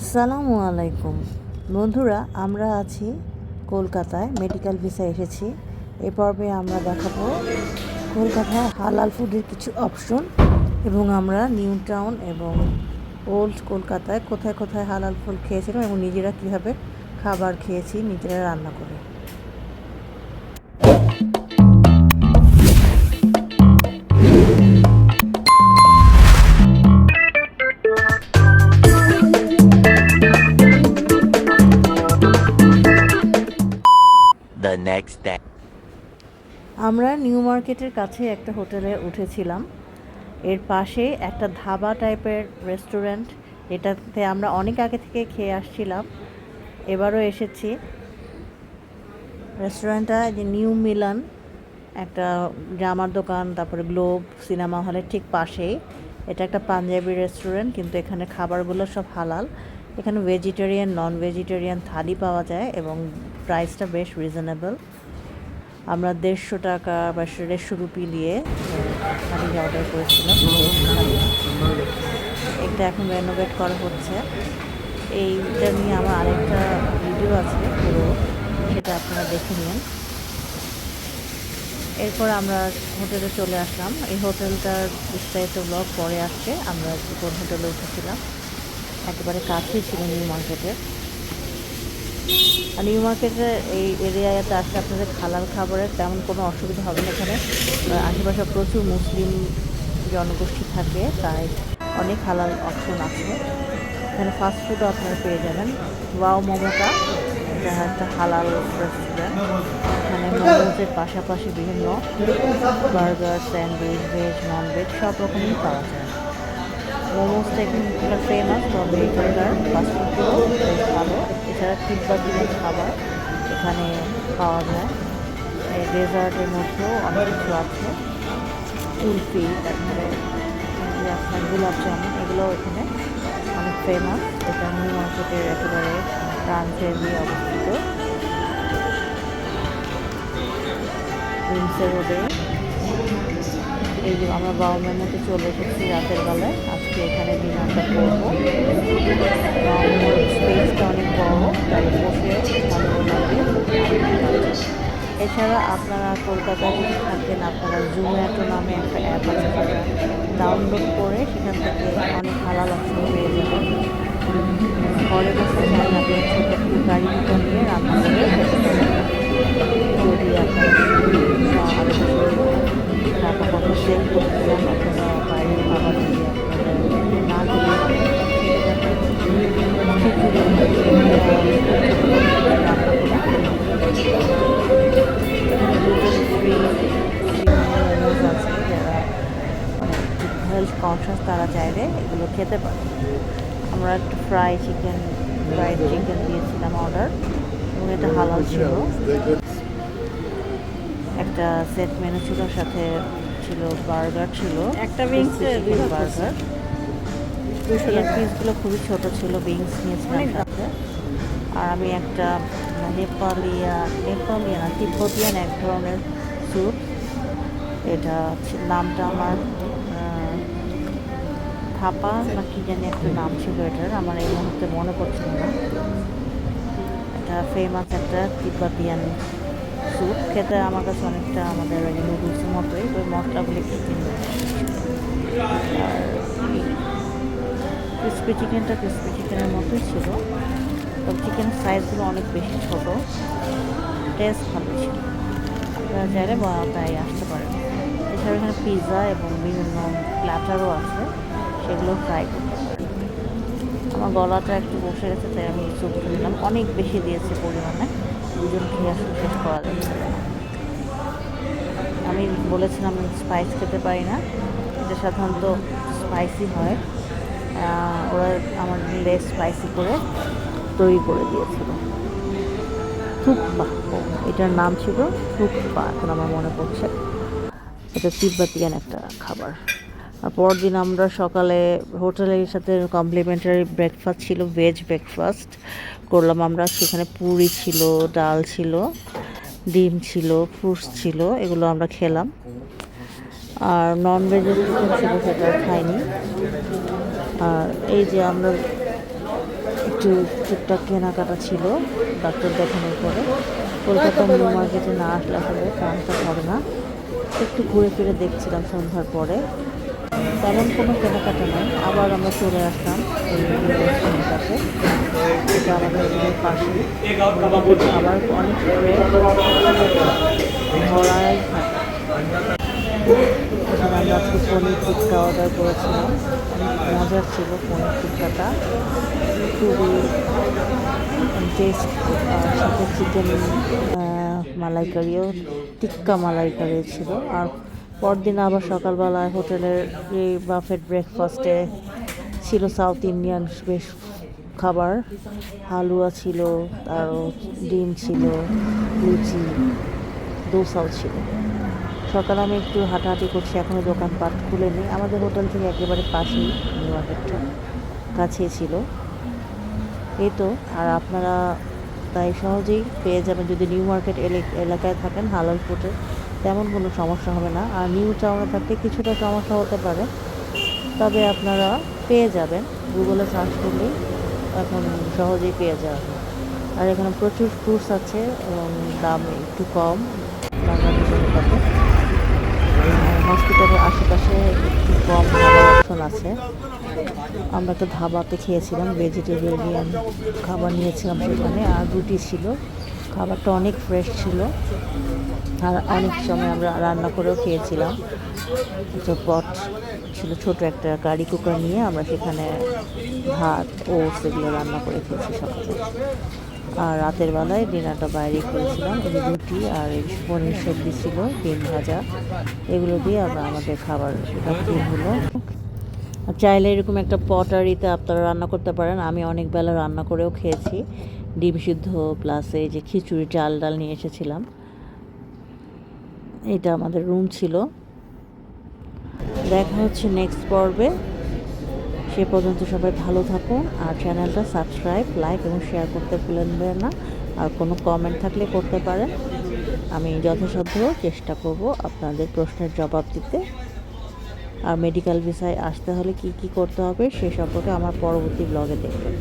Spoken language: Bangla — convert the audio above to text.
আসসালামু আলাইকুম। বন্ধুরা, আমরা আছি কলকাতায় মেডিকেল ভিসা এসেছি। এ পর্বে আমরা দেখাবো কলকাতায় হালাল ফুডের কিছু অপশন এবং আমরা নিউ টাউন এবং ওল্ড কলকাতায় কোথায় কোথায় হালাল ফুড খেয়েছিলাম এবং নিজেরা কীভাবে খাবার খেয়েছি, নিজেরা রান্না করে। Next day. আমরা নিউ মার্কেটের কাছে একটা হোটেলে উঠেছিলাম। এর পাশে একটা ধাবা টাইপের রেস্টুরেন্ট। এটাতে আমরা অনেক আগে থেকে খেয়ে আসছিলাম। এবারও এসেছি। রেস্টুরেন্টটা যে নিউ মিলান, একটা জামার দোকান, তারপরে গ্লোব সিনেমা হলের ঠিক পাশেই। এটা একটা পাঞ্জাবি রেস্টুরেন্ট, কিন্তু এখানে খাবারগুলো সব হালাল। এখানে ভেজিটেরিয়ান নন ভেজিটেরিয়ান থালি পাওয়া যায় এবং প্রাইসটা বেশ রিজনেবল আমরা দেড়শো টাকা বা দেড়শো রুপি দিয়ে থালি অর্ডার করেছিলাম, এটা এখন রেনোভেট করা হচ্ছে। এইটা নিয়ে আমার আরেকটা ভিডিও আছে পুরো সেটা আপনারা দেখে নিন। এরপর আমরা হোটেলে চলে আসলাম। এই হোটেলটার বিস্তারিত ব্লগ পরে আসছে। আমরা কোন হোটেলে উঠেছিলাম। একেবারে কাছেই ছিল নিউ মার্কেটের নিউ মার্কেটের এই এরিয়াতে আসলে আপনাদের হালাল খাবারের তেমন কোনো অসুবিধা হবে না এখানে। আশেপাশে প্রচুর মুসলিম জনগোষ্ঠী থাকে, তাই অনেক হালাল অপশন আছে। এখানে ফাস্ট ফুডও আপনারা পেয়ে যাবেন। ওয়াও মোমোটা, এটা একটা হালাল রেস্টুরেন্ট এখানে মোমোজের পাশাপাশি বিভিন্ন burger, sandwich, veg non veg সব রকমই পাওয়া যায়। মোমোসটা এখানকার ফেমাস তবে এখানকার ফাস্টফুডগুলো বেশ ভালো। এছাড়া তিব্বতীয় খাবার এখানে পাওয়া যায়। ডেজার্টের মধ্যেও অনেক কিছু আছে। কুলফি, তারপরে আপনার গোলাপ জামুন এগুলো এখানে অনেক ফেমাস এটা নিউ মার্কেটের একেবারে প্রান্তে দিয়ে অবস্থিত। রোডে। এই যে আমরা বাউমের মধ্যে চলে এসেছি রাতের বেলায়। আজকে এখানে ডিনারটা করব। স্পেসটা অনেক বড়, তাই বসে ভালো লাগে এছাড়া আপনারা কলকাতায় যদি থাকেন, আপনারা জুম্যাটো নামে একটা অ্যাপ আছে ডাউনলোড করে সেখান থেকে অনেক হালাল অপশন পেয়ে যাবেন। ঘরে বসে চাই একটু গাড়ি নিয়ে রান্না করে চাইলে এগুলো খেতে পারে। আমরা একটু ফ্রাই চিকেন ফ্রাইড চিকেন দিয়েছিলাম অর্ডার এবং এটা হালাল ছিল। একটা সেট মেনু ছিল সাথে ছিল বার্গার ছিল একটা এর বার্গার পিসগুলো খুবই ছোট ছিল বিংস নিয়েছিলাম সাথে। আর আমি একটা নেপালিয়া নেপালিয়া না তিব্বতিয়ান এক ধরনের স্যুপ এটা নামটা আমার থাপা না কি জানি একটা নাম ছিল এটার, আমার এই মুহূর্তে মনে পড়ছিল না। এটা ফেমাস একটা তিব্বতিয়ান স্যুপ, খেতে আমার কাছে অনেকটা আমাদের ওই নুডলসের মতোই, ওই মশলাগুলি একটু আর ক্রিসপি চিকেনটা ক্রিসপি চিকেনের মতোই ছিল। তবে চিকেন সাইজগুলো অনেক বেশি ছোটো। টেস্ট ভালো ছিল। আপনারা চাইলে তাই আসতে পারেন। এছাড়া এখানে পিৎজা এবং বিভিন্ন প্ল্যাটারও আছে। সেগুলো ট্রাই করতে পারেন আমার গলাটা একটু বসে গেছে, তাই আমি স্যুপ নিলাম। অনেক বেশি দিয়েছি পরিমাণে। দুজন খেয়ে আসলে শেষ করা যাচ্ছে আমি বলেছিলাম স্পাইস খেতে পারি না। এটা সাধারণত স্পাইসি হয়। ওরা আমার লেস স্পাইসি করে তৈরি করে দিয়েছিল। থুকপা এটার নাম ছিল থুকপা এখন আমার মনে পড়ছে। এটা তিব্বতিয়ান একটা খাবার। পরদিন আমরা সকালে হোটেলের সাথে কমপ্লিমেন্টারি ব্রেকফাস্ট ছিল ভেজ ব্রেকফাস্ট করলাম আমরা। সেখানে পুরি ছিল, ডাল ছিল, ডিম ছিল ফ্রুটস ছিল, এগুলো আমরা খেলাম। আর নন ভেজের ছিল সেটা খাইনি। আর এই যে আমরা একটু টুকটাক কেনাকাটা ছিল ডাক্তার দেখানোর পরে। কলকাতা নিউ মার্কেটে না আসলে আসলে কামটা করে না। একটু ঘুরে ফিরে দেখছিলাম সন্ধ্যার পরে। তেমন কোনো কেনাকাটা নয়। আবার আমরা চলে আসলাম কাছে আবার অনেক আজকে পনির টিক্কা অর্ডার করেছিলাম। মজার ছিল পনির টিক্কাটা। খুবই টেস্ট চিকেন মালাইকারিও, টিক্কা মালাইকারি ছিল। আর পরদিন আবার সকালবেলায় হোটেলের এই বাফেট ব্রেকফাস্টে ছিল সাউথ ইন্ডিয়ান বেশ খাবার। হালুয়া ছিল আর ডিম ছিল, লুচি, দোসাও ছিল। সকালে আমি একটু হাঁটাহাঁটি করছি এখনও দোকানপাট খুলেনি। আমাদের হোটেল থেকে একেবারে পাশেই নিউ মার্কেটটা কাছেই ছিল। এই তো, আর আপনারা তাই সহজেই পেয়ে যাবেন। যদি নিউ মার্কেট এলে- এলাকায় থাকেন হালাল ফুটে তেমন কোনো সমস্যা হবে না। আর নিউ টাউনে থাকতে কিছুটা সমস্যা হতে পারে। তবে আপনারা পেয়ে যাবেন। গুগলে সার্চ করলেই এখন সহজেই পেয়ে যাবেন। আর এখানে প্রচুর ফ্রুটস আছে এবং দাম একটু কম। বাংলাদেশ অনুপাতে হসপিটালের আশেপাশে একটু কম খাবার অপশন আছে। আমরা তো ধাবাতে খেয়েছিলাম ভেজিটেরিয়ান খাবার নিয়েছিলাম সেখানে। আর রুটি ছিল। খাবারটা অনেক ফ্রেশ ছিল। আর অনেক সময় আমরা রান্না করেও খেয়েছিলাম। তো পট ছিল ছোট একটা গাড়ি কুকার নিয়ে আমরা সেখানে ভাত, ওটস এগুলো রান্না করে খেয়েছি সকালে। আর রাতের বেলায় ডিনারটা বাইরে করেছিলাম। এই রুটি আর এই পনির সবজি ছিল, ডিম ভাজা। এগুলো দিয়ে আমরা আমাদের খাবার হলো চাইলে এরকম একটা পটারিতে আপনারা রান্না করতে পারেন। আমি অনেক বেলা রান্না করেও খেয়েছি। ডিম সিদ্ধ, প্লাস এই যে খিচুড়ি, চাল ডাল নিয়ে এসেছিলাম। এটা আমাদের রুম ছিল। দেখা হচ্ছে নেক্সট পর্বে। সে পর্যন্ত সবাই ভালো থাকুন আর চ্যানেলটা সাবস্ক্রাইব লাইক এবং শেয়ার করতে ভুলবেন না। আর কোনো কমেন্ট থাকলে করতে পারেন। আমি যথাসাধ্য চেষ্টা করব আপনাদের প্রশ্নের জবাব দিতে। আর মেডিকেল ভিসায় আসতে হলে কি কি করতে হবে সে সম্পর্কে আমার পরবর্তী ব্লগে দেখবেন।